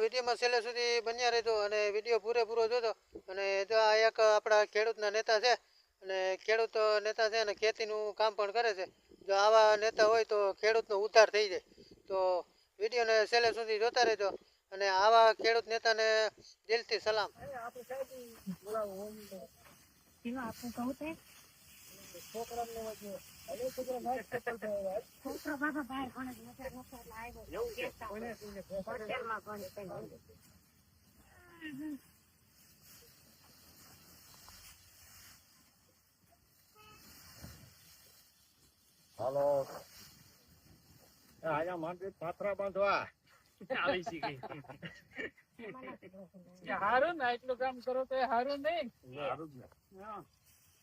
વિડીયોમાં છેલ્લે સુધી બન્યા રહેજો અને વીડિયો પૂરેપૂરો જોજો. અને જો આ એક આપણા ખેડૂતના નેતા છે, અને ખેડૂત નેતા છે અને ખેતીનું કામ પણ કરે છે, જો આવા નેતા હોય તો ખેડૂતનો ઉદ્ધાર થઈ જાય. તો વિડીયોને છેલ્લે સુધી જોતા રહેજો અને આવા ખેડૂત નેતાને દિલથી સલામ. છોકરો બાબા બહાર ભણે નજર નજર લાવ્યો છે. હોટેલમાં ભણે છે. હાલો આયા માટે પાથરા બાંધવા આવી શીખી હારું ને એટલું કામ કરો તો હારું નહીં સારું જ ને.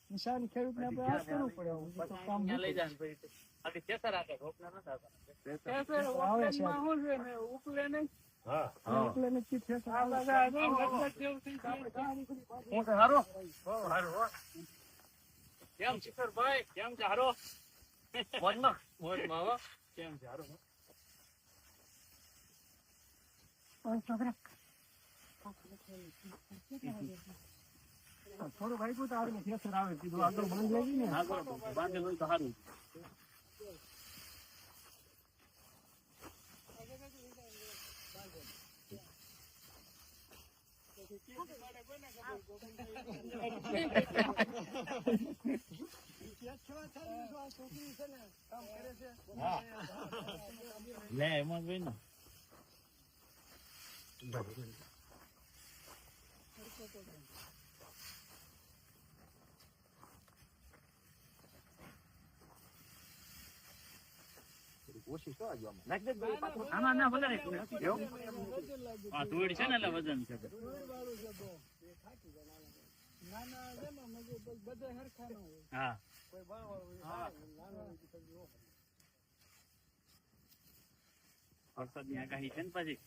નિશાન ખેડૂતને આપણે આ કરવું પડે. તો કામ લઈ જાય બાકી છે. શું છે ને ઉપલે નહીં. હા એટલે નક્કી છે કે આ બધા આનું લગભગ જેવું થઈ જાય. હું તો હારો? બહુ હારો હો. કેમ છે? ભાઈ કેમ છે? હારો? મોજમાં. મોજમાં હો. કેમ છે? હારો ઓય છોકરા. થોડું ભાઈ તો આવે ખેતર આવે, કીધું આગળ બંધ લાગી ને. બરોબર. હોય તો સારું. લે, એમાં જોઈ ને ઓછી હા. વરસાદની આગાહી છે ને પછી